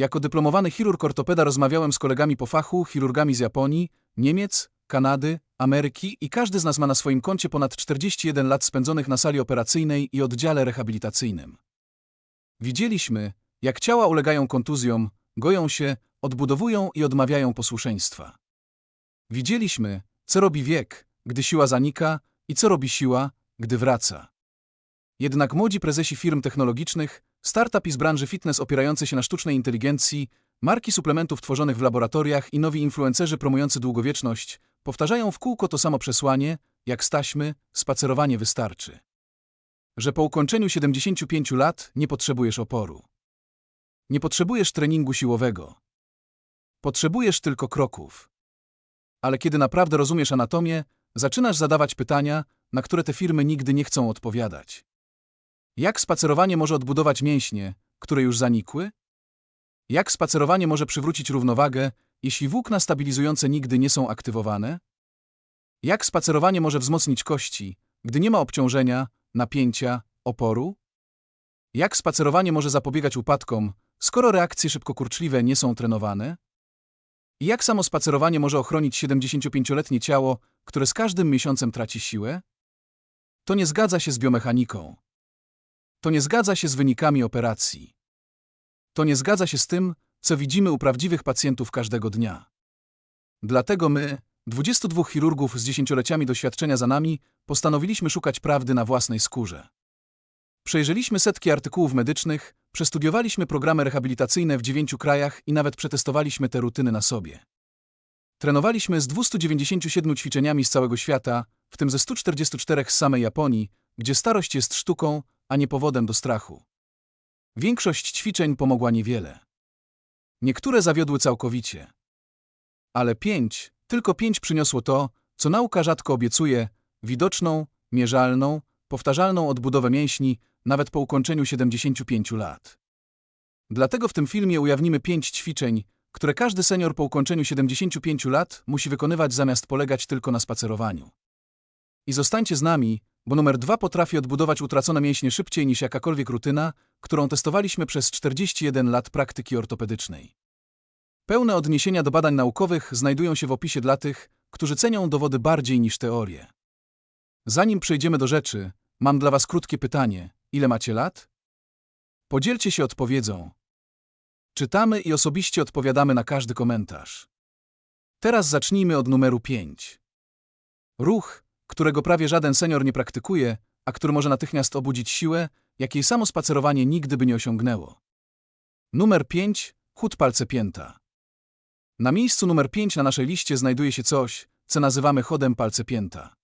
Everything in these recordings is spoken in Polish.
Jako dyplomowany chirurg ortopeda rozmawiałem z kolegami po fachu, chirurgami z Japonii, Niemiec, Kanady, Ameryki i każdy z nas ma na swoim koncie ponad 41 lat spędzonych na sali operacyjnej i oddziale rehabilitacyjnym. Widzieliśmy, jak ciała ulegają kontuzjom, goją się, odbudowują i odmawiają posłuszeństwa. Widzieliśmy, co robi wiek, gdy siła zanika i co robi siła, gdy wraca. Jednak młodzi prezesi firm technologicznych, startupi z branży fitness opierające się na sztucznej inteligencji, marki suplementów tworzonych w laboratoriach i nowi influencerzy promujący długowieczność powtarzają w kółko to samo przesłanie, jak staśmy, spacerowanie wystarczy. Że po ukończeniu 75 lat nie potrzebujesz oporu. Nie potrzebujesz treningu siłowego. Potrzebujesz tylko kroków. Ale kiedy naprawdę rozumiesz anatomię, zaczynasz zadawać pytania, na które te firmy nigdy nie chcą odpowiadać. Jak spacerowanie może odbudować mięśnie, które już zanikły? Jak spacerowanie może przywrócić równowagę, jeśli włókna stabilizujące nigdy nie są aktywowane? Jak spacerowanie może wzmocnić kości, gdy nie ma obciążenia, napięcia, oporu? Jak spacerowanie może zapobiegać upadkom, skoro reakcje szybkokurczliwe nie są trenowane? I jak samo spacerowanie może ochronić 75-letnie ciało, które z każdym miesiącem traci siłę? To nie zgadza się z biomechaniką. To nie zgadza się z wynikami operacji. To nie zgadza się z tym, co widzimy u prawdziwych pacjentów każdego dnia. Dlatego my, 22 chirurgów z dziesięcioleciami doświadczenia za nami, postanowiliśmy szukać prawdy na własnej skórze. Przejrzeliśmy setki artykułów medycznych, przestudiowaliśmy programy rehabilitacyjne w dziewięciu krajach i nawet przetestowaliśmy te rutyny na sobie. Trenowaliśmy z 297 ćwiczeniami z całego świata, w tym ze 144 z samej Japonii, gdzie starość jest sztuką, a nie powodem do strachu. Większość ćwiczeń pomogła niewiele. Niektóre zawiodły całkowicie. Ale pięć, tylko pięć przyniosło to, co nauka rzadko obiecuje, widoczną, mierzalną, powtarzalną odbudowę mięśni, nawet po ukończeniu 75 lat. Dlatego w tym filmie ujawnimy pięć ćwiczeń, które każdy senior po ukończeniu 75 lat musi wykonywać zamiast polegać tylko na spacerowaniu. I zostańcie z nami, bo numer dwa potrafi odbudować utracone mięśnie szybciej niż jakakolwiek rutyna, którą testowaliśmy przez 41 lat praktyki ortopedycznej. Pełne odniesienia do badań naukowych znajdują się w opisie dla tych, którzy cenią dowody bardziej niż teorie. Zanim przejdziemy do rzeczy, mam dla Was krótkie pytanie. Ile macie lat? Podzielcie się odpowiedzią. Czytamy i osobiście odpowiadamy na każdy komentarz. Teraz zacznijmy od numeru 5. Ruch, którego prawie żaden senior nie praktykuje, a który może natychmiast obudzić siłę, jakiej samo spacerowanie nigdy by nie osiągnęło. Numer 5. Chód palce pięta. Na miejscu numer 5 na naszej liście znajduje się coś, co nazywamy chodem palce pięta.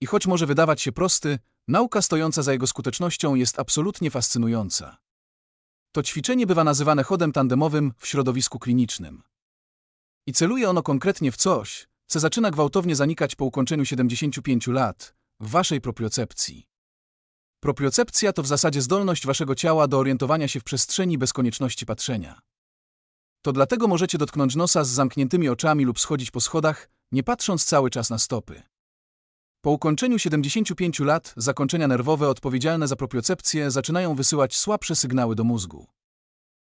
I choć może wydawać się prosty, nauka stojąca za jego skutecznością jest absolutnie fascynująca. To ćwiczenie bywa nazywane chodem tandemowym w środowisku klinicznym. I celuje ono konkretnie w coś, co zaczyna gwałtownie zanikać po ukończeniu 75 lat, w waszej propriocepcji. Propriocepcja to w zasadzie zdolność waszego ciała do orientowania się w przestrzeni bez konieczności patrzenia. To dlatego możecie dotknąć nosa z zamkniętymi oczami lub schodzić po schodach, nie patrząc cały czas na stopy. Po ukończeniu 75 lat zakończenia nerwowe odpowiedzialne za propriocepcję zaczynają wysyłać słabsze sygnały do mózgu.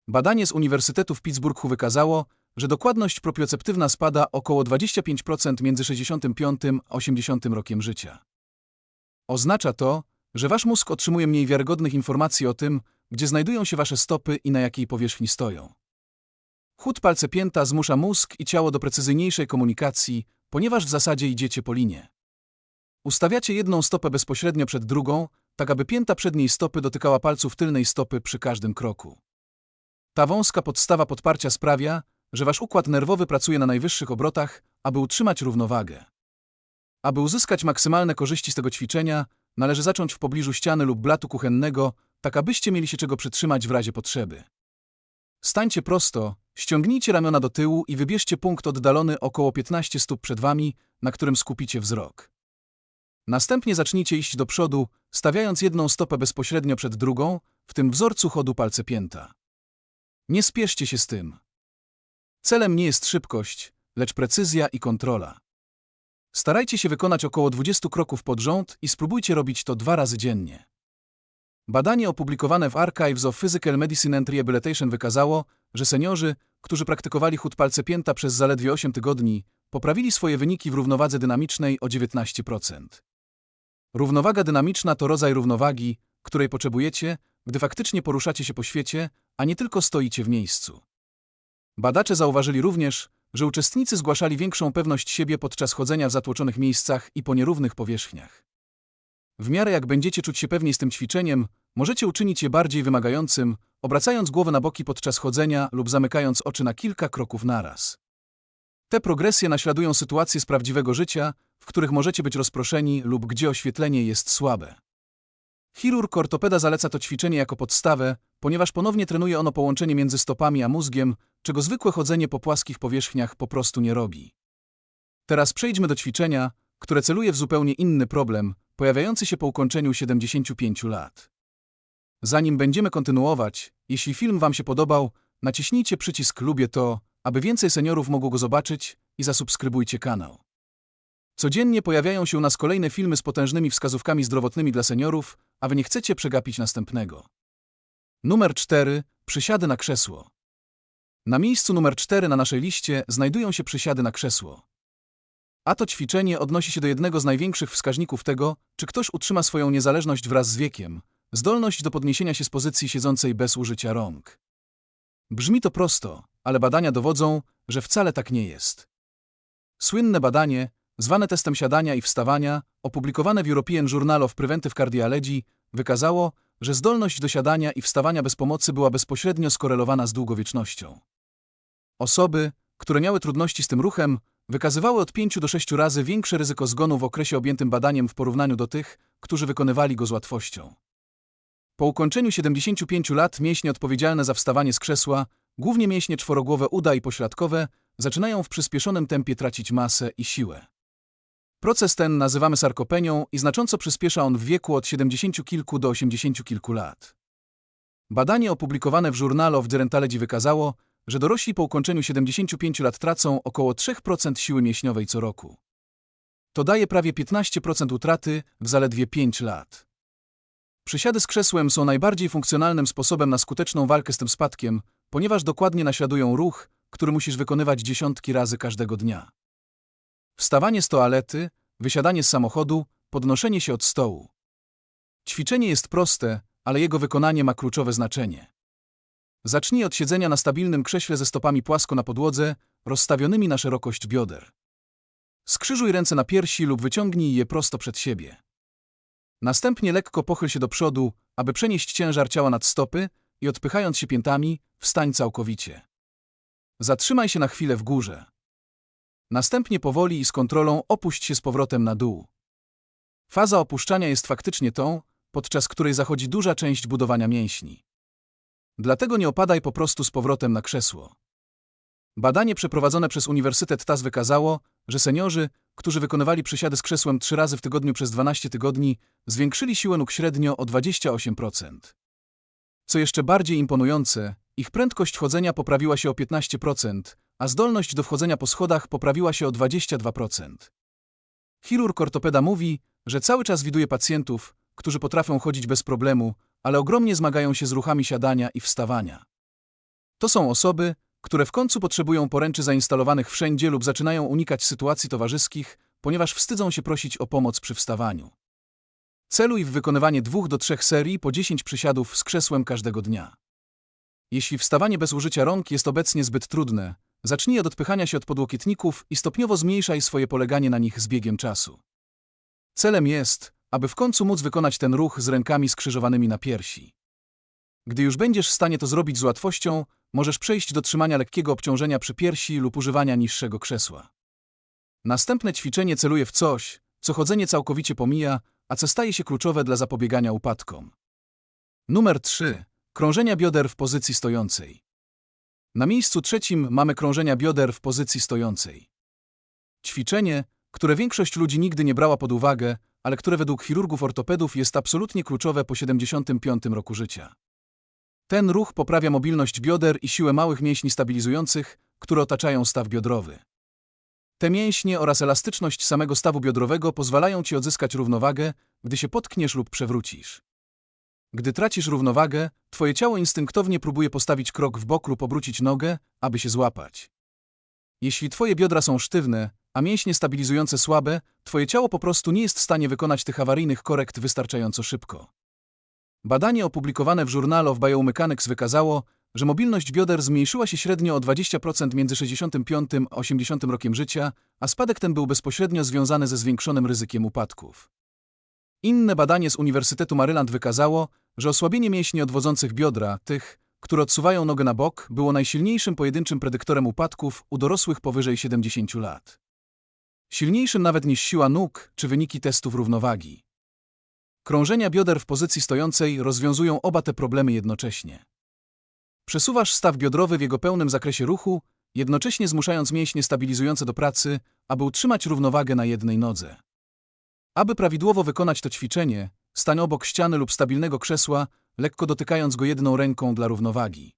Badanie z Uniwersytetu w Pittsburghu wykazało, że dokładność proprioceptywna spada około 25% między 65 a 80 rokiem życia. Oznacza to, że wasz mózg otrzymuje mniej wiarygodnych informacji o tym, gdzie znajdują się wasze stopy i na jakiej powierzchni stoją. Chód palce pięta zmusza mózg i ciało do precyzyjniejszej komunikacji, ponieważ w zasadzie idziecie po linie. Ustawiacie jedną stopę bezpośrednio przed drugą, tak aby pięta przedniej stopy dotykała palców tylnej stopy przy każdym kroku. Ta wąska podstawa podparcia sprawia, że wasz układ nerwowy pracuje na najwyższych obrotach, aby utrzymać równowagę. Aby uzyskać maksymalne korzyści z tego ćwiczenia, należy zacząć w pobliżu ściany lub blatu kuchennego, tak abyście mieli się czego przytrzymać w razie potrzeby. Stańcie prosto, ściągnijcie ramiona do tyłu i wybierzcie punkt oddalony około 15 stóp przed wami, na którym skupicie wzrok. Następnie zacznijcie iść do przodu, stawiając jedną stopę bezpośrednio przed drugą, w tym wzorcu chodu palce pięta. Nie spieszcie się z tym. Celem nie jest szybkość, lecz precyzja i kontrola. Starajcie się wykonać około 20 kroków pod rząd i spróbujcie robić to dwa razy dziennie. Badanie opublikowane w Archives of Physical Medicine and Rehabilitation wykazało, że seniorzy, którzy praktykowali chód palce pięta przez zaledwie 8 tygodni, poprawili swoje wyniki w równowadze dynamicznej o 19%. Równowaga dynamiczna to rodzaj równowagi, której potrzebujecie, gdy faktycznie poruszacie się po świecie, a nie tylko stoicie w miejscu. Badacze zauważyli również, że uczestnicy zgłaszali większą pewność siebie podczas chodzenia w zatłoczonych miejscach i po nierównych powierzchniach. W miarę jak będziecie czuć się pewniej z tym ćwiczeniem, możecie uczynić je bardziej wymagającym, obracając głowę na boki podczas chodzenia lub zamykając oczy na kilka kroków naraz. Te progresje naśladują sytuacje z prawdziwego życia, w których możecie być rozproszeni lub gdzie oświetlenie jest słabe. Chirurg ortopeda zaleca to ćwiczenie jako podstawę, ponieważ ponownie trenuje ono połączenie między stopami a mózgiem, czego zwykłe chodzenie po płaskich powierzchniach po prostu nie robi. Teraz przejdźmy do ćwiczenia, które celuje w zupełnie inny problem, pojawiający się po ukończeniu 75 lat. Zanim będziemy kontynuować, jeśli film Wam się podobał, naciśnijcie przycisk Lubię to, aby więcej seniorów mogło go zobaczyć i zasubskrybujcie kanał. Codziennie pojawiają się u nas kolejne filmy z potężnymi wskazówkami zdrowotnymi dla seniorów, a Wy nie chcecie przegapić następnego. Numer 4. Przysiady na krzesło. Na miejscu numer 4 na naszej liście znajdują się przysiady na krzesło. A to ćwiczenie odnosi się do jednego z największych wskaźników tego, czy ktoś utrzyma swoją niezależność wraz z wiekiem, zdolność do podniesienia się z pozycji siedzącej bez użycia rąk. Brzmi to prosto, ale badania dowodzą, że wcale tak nie jest. Słynne badanie, zwane testem siadania i wstawania, opublikowane w European Journal of Preventive Cardiology, wykazało, że zdolność do siadania i wstawania bez pomocy była bezpośrednio skorelowana z długowiecznością. Osoby, które miały trudności z tym ruchem, wykazywały od 5 do 6 razy większe ryzyko zgonu w okresie objętym badaniem w porównaniu do tych, którzy wykonywali go z łatwością. Po ukończeniu 75 lat mięśnie odpowiedzialne za wstawanie z krzesła, głównie mięśnie czworogłowe uda i pośladkowe, zaczynają w przyspieszonym tempie tracić masę i siłę. Proces ten nazywamy sarkopenią i znacząco przyspiesza on w wieku od 70 kilku do 80 kilku lat. Badanie opublikowane w Journal of Gerontology wykazało, że dorośli po ukończeniu 75 lat tracą około 3% siły mięśniowej co roku. To daje prawie 15% utraty w zaledwie 5 lat. Przysiady z krzesłem są najbardziej funkcjonalnym sposobem na skuteczną walkę z tym spadkiem, ponieważ dokładnie naśladują ruch, który musisz wykonywać dziesiątki razy każdego dnia. Wstawanie z toalety, wysiadanie z samochodu, podnoszenie się od stołu. Ćwiczenie jest proste, ale jego wykonanie ma kluczowe znaczenie. Zacznij od siedzenia na stabilnym krześle ze stopami płasko na podłodze, rozstawionymi na szerokość bioder. Skrzyżuj ręce na piersi lub wyciągnij je prosto przed siebie. Następnie lekko pochyl się do przodu, aby przenieść ciężar ciała nad stopy i odpychając się piętami, wstań całkowicie. Zatrzymaj się na chwilę w górze. Następnie powoli i z kontrolą opuść się z powrotem na dół. Faza opuszczania jest faktycznie tą, podczas której zachodzi duża część budowania mięśni. Dlatego nie opadaj po prostu z powrotem na krzesło. Badanie przeprowadzone przez Uniwersytet TAS wykazało, że seniorzy, którzy wykonywali przysiady z krzesłem trzy razy w tygodniu przez 12 tygodni, zwiększyli siłę nóg średnio o 28%. Co jeszcze bardziej imponujące, ich prędkość chodzenia poprawiła się o 15%, a zdolność do wchodzenia po schodach poprawiła się o 22%. Chirurg ortopeda mówi, że cały czas widuje pacjentów, którzy potrafią chodzić bez problemu, ale ogromnie zmagają się z ruchami siadania i wstawania. To są osoby, które w końcu potrzebują poręczy zainstalowanych wszędzie lub zaczynają unikać sytuacji towarzyskich, ponieważ wstydzą się prosić o pomoc przy wstawaniu. Celuj w wykonywanie dwóch do trzech serii po 10 przysiadów z krzesłem każdego dnia. Jeśli wstawanie bez użycia rąk jest obecnie zbyt trudne, zacznij od odpychania się od podłokietników i stopniowo zmniejszaj swoje poleganie na nich z biegiem czasu. Celem jest, aby w końcu móc wykonać ten ruch z rękami skrzyżowanymi na piersi. Gdy już będziesz w stanie to zrobić z łatwością, możesz przejść do trzymania lekkiego obciążenia przy piersi lub używania niższego krzesła. Następne ćwiczenie celuje w coś, co chodzenie całkowicie pomija, a co staje się kluczowe dla zapobiegania upadkom. Numer 3. Krążenia bioder w pozycji stojącej. Na miejscu trzecim mamy krążenia bioder w pozycji stojącej. Ćwiczenie, które większość ludzi nigdy nie brała pod uwagę, ale które według chirurgów ortopedów jest absolutnie kluczowe po 75 roku życia. Ten ruch poprawia mobilność bioder i siłę małych mięśni stabilizujących, które otaczają staw biodrowy. Te mięśnie oraz elastyczność samego stawu biodrowego pozwalają Ci odzyskać równowagę, gdy się potkniesz lub przewrócisz. Gdy tracisz równowagę, twoje ciało instynktownie próbuje postawić krok w bok lub obrócić nogę, aby się złapać. Jeśli twoje biodra są sztywne, a mięśnie stabilizujące słabe, twoje ciało po prostu nie jest w stanie wykonać tych awaryjnych korekt wystarczająco szybko. Badanie opublikowane w Journal of Biomechanics wykazało, że mobilność bioder zmniejszyła się średnio o 20% między 65 a 80 rokiem życia, a spadek ten był bezpośrednio związany ze zwiększonym ryzykiem upadków. Inne badanie z Uniwersytetu Maryland wykazało, że osłabienie mięśni odwodzących biodra, tych, które odsuwają nogę na bok, było najsilniejszym pojedynczym predyktorem upadków u dorosłych powyżej 70 lat. Silniejszym nawet niż siła nóg czy wyniki testów równowagi. Krążenia bioder w pozycji stojącej rozwiązują oba te problemy jednocześnie. Przesuwasz staw biodrowy w jego pełnym zakresie ruchu, jednocześnie zmuszając mięśnie stabilizujące do pracy, aby utrzymać równowagę na jednej nodze. Aby prawidłowo wykonać to ćwiczenie, stań obok ściany lub stabilnego krzesła, lekko dotykając go jedną ręką dla równowagi.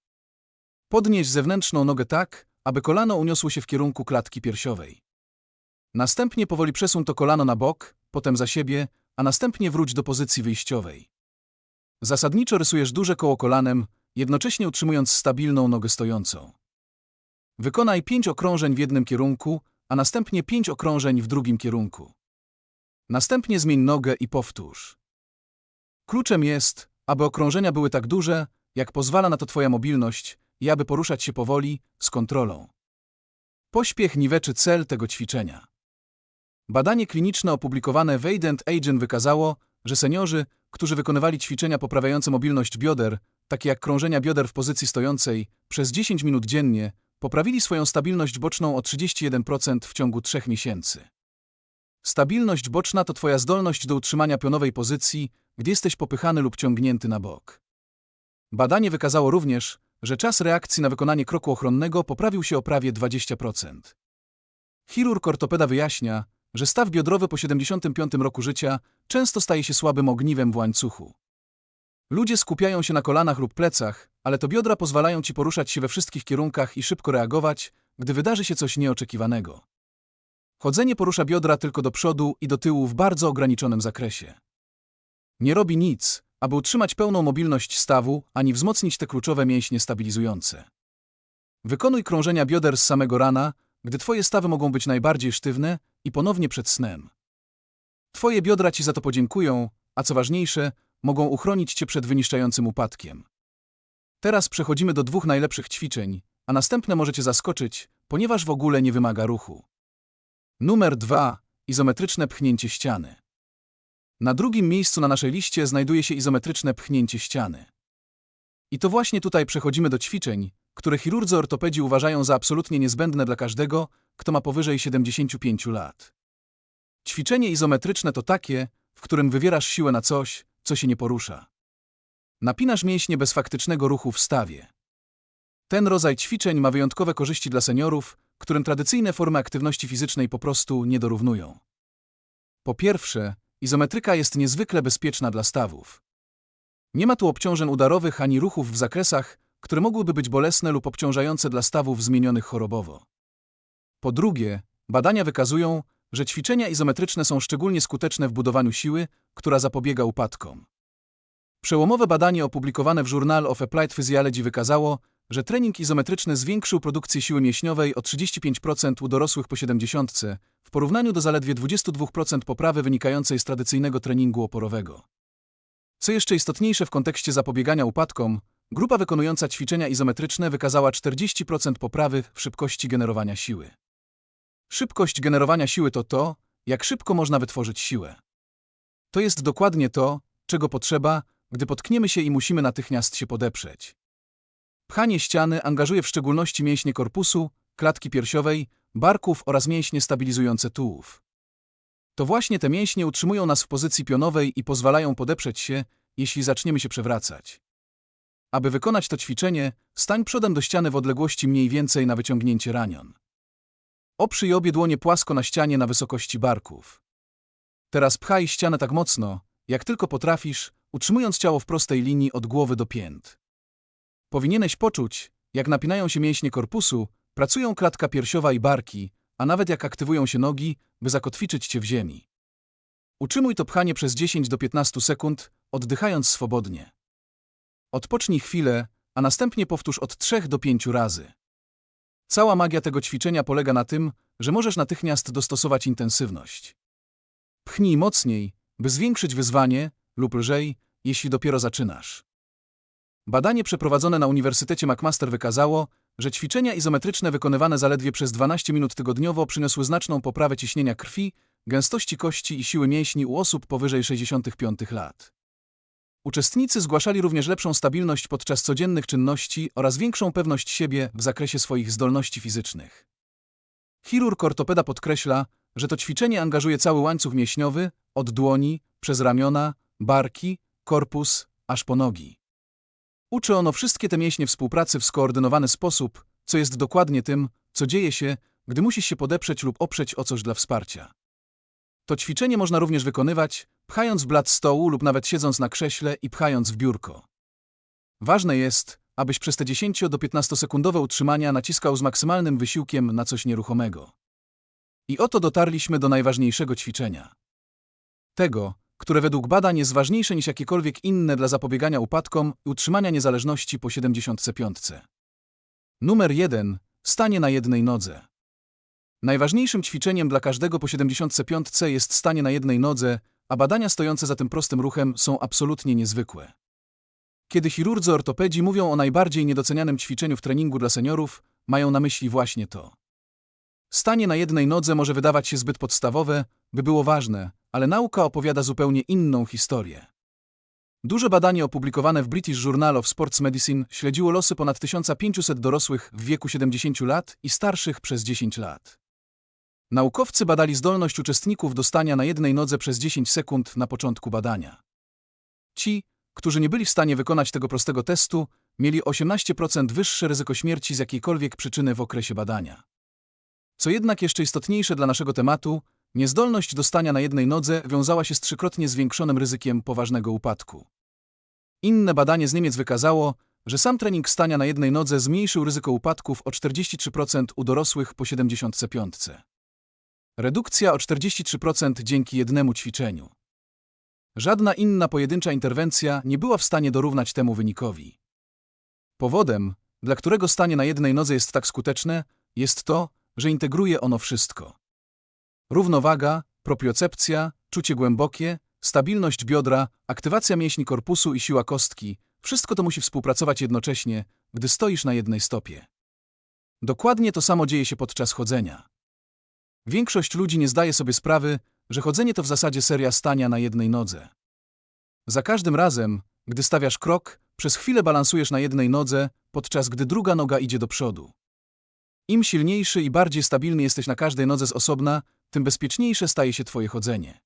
Podnieś zewnętrzną nogę tak, aby kolano uniosło się w kierunku klatki piersiowej. Następnie powoli przesuń to kolano na bok, potem za siebie, a następnie wróć do pozycji wyjściowej. Zasadniczo rysujesz duże koło kolanem, jednocześnie utrzymując stabilną nogę stojącą. Wykonaj pięć okrążeń w jednym kierunku, a następnie pięć okrążeń w drugim kierunku. Następnie zmień nogę i powtórz. Kluczem jest, aby okrążenia były tak duże, jak pozwala na to Twoja mobilność i aby poruszać się powoli, z kontrolą. Pośpiech niweczy cel tego ćwiczenia. Badanie kliniczne opublikowane w Aident Agent wykazało, że seniorzy, którzy wykonywali ćwiczenia poprawiające mobilność bioder, takie jak krążenia bioder w pozycji stojącej, przez 10 minut dziennie, poprawili swoją stabilność boczną o 31% w ciągu 3 miesięcy. Stabilność boczna to Twoja zdolność do utrzymania pionowej pozycji, gdy jesteś popychany lub ciągnięty na bok. Badanie wykazało również, że czas reakcji na wykonanie kroku ochronnego poprawił się o prawie 20%. Chirurg ortopeda wyjaśnia, że staw biodrowy po 75 roku życia często staje się słabym ogniwem w łańcuchu. Ludzie skupiają się na kolanach lub plecach, ale to biodra pozwalają ci poruszać się we wszystkich kierunkach i szybko reagować, gdy wydarzy się coś nieoczekiwanego. Chodzenie porusza biodra tylko do przodu i do tyłu w bardzo ograniczonym zakresie. Nie robi nic, aby utrzymać pełną mobilność stawu, ani wzmocnić te kluczowe mięśnie stabilizujące. Wykonuj krążenia bioder z samego rana, gdy twoje stawy mogą być najbardziej sztywne i ponownie przed snem. Twoje biodra ci za to podziękują, a co ważniejsze, mogą uchronić cię przed wyniszczającym upadkiem. Teraz przechodzimy do dwóch najlepszych ćwiczeń, a następne możecie zaskoczyć, ponieważ w ogóle nie wymaga ruchu. Numer 2. Izometryczne pchnięcie ściany. Na drugim miejscu na naszej liście znajduje się izometryczne pchnięcie ściany. I to właśnie tutaj przechodzimy do ćwiczeń, które chirurdzy ortopedzi uważają za absolutnie niezbędne dla każdego, kto ma powyżej 75 lat. Ćwiczenie izometryczne to takie, w którym wywierasz siłę na coś, co się nie porusza. Napinasz mięśnie bez faktycznego ruchu w stawie. Ten rodzaj ćwiczeń ma wyjątkowe korzyści dla seniorów, którym tradycyjne formy aktywności fizycznej po prostu nie dorównują. Po pierwsze, izometryka jest niezwykle bezpieczna dla stawów. Nie ma tu obciążeń udarowych ani ruchów w zakresach, które mogłyby być bolesne lub obciążające dla stawów zmienionych chorobowo. Po drugie, badania wykazują, że ćwiczenia izometryczne są szczególnie skuteczne w budowaniu siły, która zapobiega upadkom. Przełomowe badanie opublikowane w Journal of Applied Physiology wykazało, że trening izometryczny zwiększył produkcję siły mięśniowej o 35% u dorosłych po 70 w porównaniu do zaledwie 22% poprawy wynikającej z tradycyjnego treningu oporowego. Co jeszcze istotniejsze w kontekście zapobiegania upadkom, grupa wykonująca ćwiczenia izometryczne wykazała 40% poprawy w szybkości generowania siły. Szybkość generowania siły to to, jak szybko można wytworzyć siłę. To jest dokładnie to, czego potrzeba, gdy potkniemy się i musimy natychmiast się podeprzeć. Pchanie ściany angażuje w szczególności mięśnie korpusu, klatki piersiowej, barków oraz mięśnie stabilizujące tułów. To właśnie te mięśnie utrzymują nas w pozycji pionowej i pozwalają podeprzeć się, jeśli zaczniemy się przewracać. Aby wykonać to ćwiczenie, stań przodem do ściany w odległości mniej więcej na wyciągnięcie ranion. Oprzyj obie dłonie płasko na ścianie na wysokości barków. Teraz pchaj ścianę tak mocno, jak tylko potrafisz, utrzymując ciało w prostej linii od głowy do pięt. Powinieneś poczuć, jak napinają się mięśnie korpusu, pracują klatka piersiowa i barki, a nawet jak aktywują się nogi, by zakotwiczyć cię w ziemi. Utrzymuj to pchanie przez 10 do 15 sekund, oddychając swobodnie. Odpocznij chwilę, a następnie powtórz od 3 do 5 razy. Cała magia tego ćwiczenia polega na tym, że możesz natychmiast dostosować intensywność. Pchnij mocniej, by zwiększyć wyzwanie, lub lżej, jeśli dopiero zaczynasz. Badanie przeprowadzone na Uniwersytecie McMaster wykazało, że ćwiczenia izometryczne wykonywane zaledwie przez 12 minut tygodniowo przyniosły znaczną poprawę ciśnienia krwi, gęstości kości i siły mięśni u osób powyżej 65 lat. Uczestnicy zgłaszali również lepszą stabilność podczas codziennych czynności oraz większą pewność siebie w zakresie swoich zdolności fizycznych. Chirurg ortopeda podkreśla, że to ćwiczenie angażuje cały łańcuch mięśniowy, od dłoni, przez ramiona, barki, korpus, aż po nogi. Uczy ono wszystkie te mięśnie współpracy w skoordynowany sposób, co jest dokładnie tym, co dzieje się, gdy musisz się podeprzeć lub oprzeć o coś dla wsparcia. To ćwiczenie można również wykonywać, pchając blat stołu lub nawet siedząc na krześle i pchając w biurko. Ważne jest, abyś przez te 10 do 15 sekundowe utrzymania naciskał z maksymalnym wysiłkiem na coś nieruchomego. I oto dotarliśmy do najważniejszego ćwiczenia. Tego, które według badań jest ważniejsze niż jakiekolwiek inne dla zapobiegania upadkom i utrzymania niezależności po 75. Numer 1. Stanie na jednej nodze. Najważniejszym ćwiczeniem dla każdego po 75 jest stanie na jednej nodze, a badania stojące za tym prostym ruchem są absolutnie niezwykłe. Kiedy chirurdzy ortopedzi mówią o najbardziej niedocenianym ćwiczeniu w treningu dla seniorów, mają na myśli właśnie to. Stanie na jednej nodze może wydawać się zbyt podstawowe, by było ważne, ale nauka opowiada zupełnie inną historię. Duże badanie opublikowane w British Journal of Sports Medicine śledziło losy ponad 1500 dorosłych w wieku 70 lat i starszych przez 10 lat. Naukowcy badali zdolność uczestników do stania na jednej nodze przez 10 sekund na początku badania. Ci, którzy nie byli w stanie wykonać tego prostego testu, mieli 18% wyższe ryzyko śmierci z jakiejkolwiek przyczyny w okresie badania. Co jednak jeszcze istotniejsze dla naszego tematu, niezdolność do stania na jednej nodze wiązała się z trzykrotnie zwiększonym ryzykiem poważnego upadku. Inne badanie z Niemiec wykazało, że sam trening stania na jednej nodze zmniejszył ryzyko upadków o 43% u dorosłych po 75. Redukcja o 43% dzięki jednemu ćwiczeniu. Żadna inna pojedyncza interwencja nie była w stanie dorównać temu wynikowi. Powodem, dla którego stanie na jednej nodze jest tak skuteczne, jest to, że integruje ono wszystko. Równowaga, propriocepcja, czucie głębokie, stabilność biodra, aktywacja mięśni korpusu i siła kostki wszystko to musi współpracować jednocześnie, gdy stoisz na jednej stopie. Dokładnie to samo dzieje się podczas chodzenia. Większość ludzi nie zdaje sobie sprawy, że chodzenie to w zasadzie seria stania na jednej nodze. Za każdym razem, gdy stawiasz krok, przez chwilę balansujesz na jednej nodze, podczas gdy druga noga idzie do przodu. Im silniejszy i bardziej stabilny jesteś na każdej nodze z osobna, tym bezpieczniejsze staje się Twoje chodzenie.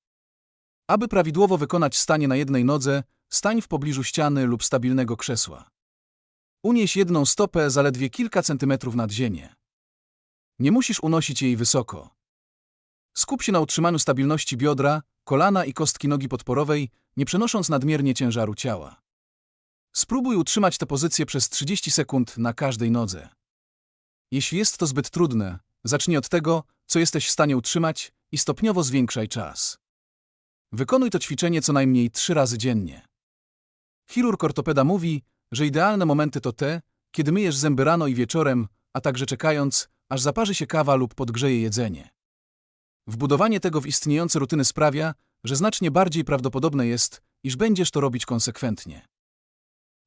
Aby prawidłowo wykonać stanie na jednej nodze, stań w pobliżu ściany lub stabilnego krzesła. Unieś jedną stopę zaledwie kilka centymetrów nad ziemię. Nie musisz unosić jej wysoko. Skup się na utrzymaniu stabilności biodra, kolana i kostki nogi podporowej, nie przenosząc nadmiernie ciężaru ciała. Spróbuj utrzymać tę pozycję przez 30 sekund na każdej nodze. Jeśli jest to zbyt trudne, zacznij od tego, co jesteś w stanie utrzymać i stopniowo zwiększaj czas. Wykonuj to ćwiczenie co najmniej trzy razy dziennie. Chirurg ortopeda mówi, że idealne momenty to te, kiedy myjesz zęby rano i wieczorem, a także czekając, aż zaparzy się kawa lub podgrzeje jedzenie. Wbudowanie tego w istniejące rutyny sprawia, że znacznie bardziej prawdopodobne jest, iż będziesz to robić konsekwentnie.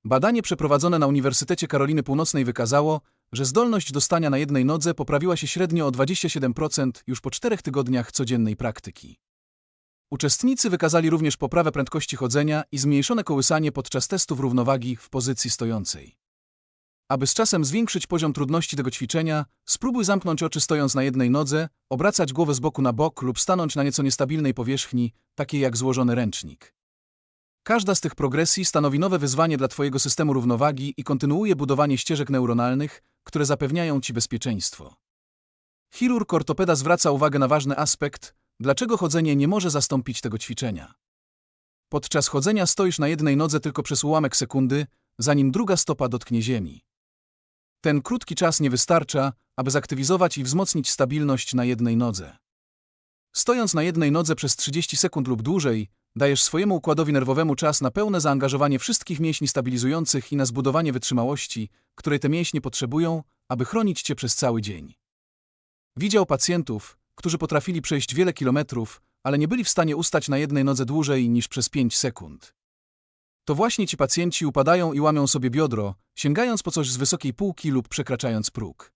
Badanie przeprowadzone na Uniwersytecie Karoliny Północnej wykazało, że zdolność do stania na jednej nodze poprawiła się średnio o 27% już po czterech tygodniach codziennej praktyki. Uczestnicy wykazali również poprawę prędkości chodzenia i zmniejszone kołysanie podczas testów równowagi w pozycji stojącej. Aby z czasem zwiększyć poziom trudności tego ćwiczenia, spróbuj zamknąć oczy stojąc na jednej nodze, obracać głowę z boku na bok lub stanąć na nieco niestabilnej powierzchni, takiej jak złożony ręcznik. Każda z tych progresji stanowi nowe wyzwanie dla Twojego systemu równowagi i kontynuuje budowanie ścieżek neuronalnych, które zapewniają Ci bezpieczeństwo. Chirurg ortopeda zwraca uwagę na ważny aspekt, dlaczego chodzenie nie może zastąpić tego ćwiczenia. Podczas chodzenia stoisz na jednej nodze tylko przez ułamek sekundy, zanim druga stopa dotknie ziemi. Ten krótki czas nie wystarcza, aby zaktywizować i wzmocnić stabilność na jednej nodze. Stojąc na jednej nodze przez 30 sekund lub dłużej, dajesz swojemu układowi nerwowemu czas na pełne zaangażowanie wszystkich mięśni stabilizujących i na zbudowanie wytrzymałości, której te mięśnie potrzebują, aby chronić cię przez cały dzień. Widział pacjentów, którzy potrafili przejść wiele kilometrów, ale nie byli w stanie ustać na jednej nodze dłużej niż przez 5 sekund. To właśnie ci pacjenci upadają i łamią sobie biodro, sięgając po coś z wysokiej półki lub przekraczając próg.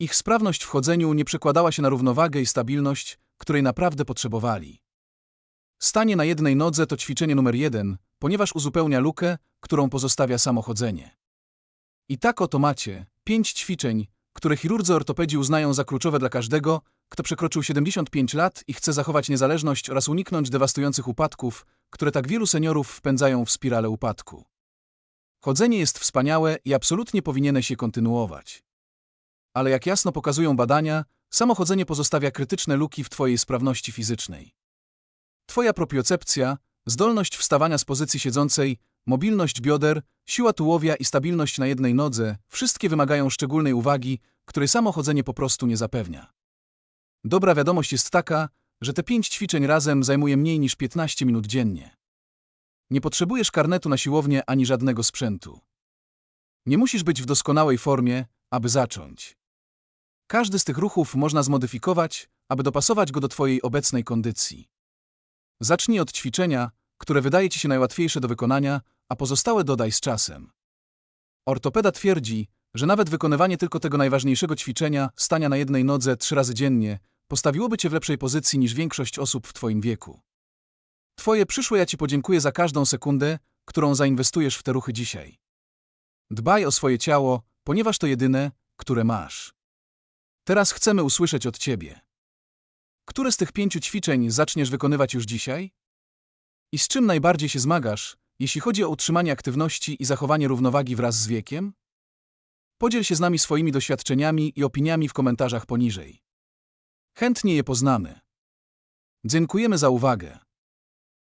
Ich sprawność w chodzeniu nie przekładała się na równowagę i stabilność, której naprawdę potrzebowali. Stanie na jednej nodze to ćwiczenie numer jeden, ponieważ uzupełnia lukę, którą pozostawia samochodzenie. I tak oto macie pięć ćwiczeń, które chirurdzy ortopedzi uznają za kluczowe dla każdego, kto przekroczył 75 lat i chce zachować niezależność oraz uniknąć dewastujących upadków, które tak wielu seniorów wpędzają w spiralę upadku. Chodzenie jest wspaniałe i absolutnie powinieneś je kontynuować. Ale jak jasno pokazują badania, samo chodzenie pozostawia krytyczne luki w Twojej sprawności fizycznej. Twoja propiocepcja, zdolność wstawania z pozycji siedzącej, mobilność bioder, siła tułowia i stabilność na jednej nodze wszystkie wymagają szczególnej uwagi, której samo chodzenie po prostu nie zapewnia. Dobra wiadomość jest taka, że te pięć ćwiczeń razem zajmuje mniej niż 15 minut dziennie. Nie potrzebujesz karnetu na siłownię ani żadnego sprzętu. Nie musisz być w doskonałej formie, aby zacząć. Każdy z tych ruchów można zmodyfikować, aby dopasować go do Twojej obecnej kondycji. Zacznij od ćwiczenia, które wydaje Ci się najłatwiejsze do wykonania, a pozostałe dodaj z czasem. Ortopeda twierdzi, że nawet wykonywanie tylko tego najważniejszego ćwiczenia, stania na jednej nodze trzy razy dziennie, postawiłoby Cię w lepszej pozycji niż większość osób w Twoim wieku. Twoje przyszłe ja Ci podziękuję za każdą sekundę, którą zainwestujesz w te ruchy dzisiaj. Dbaj o swoje ciało, ponieważ to jedyne, które masz. Teraz chcemy usłyszeć od Ciebie. Które z tych pięciu ćwiczeń zaczniesz wykonywać już dzisiaj? I z czym najbardziej się zmagasz, jeśli chodzi o utrzymanie aktywności i zachowanie równowagi wraz z wiekiem? Podziel się z nami swoimi doświadczeniami i opiniami w komentarzach poniżej. Chętnie je poznamy. Dziękujemy za uwagę.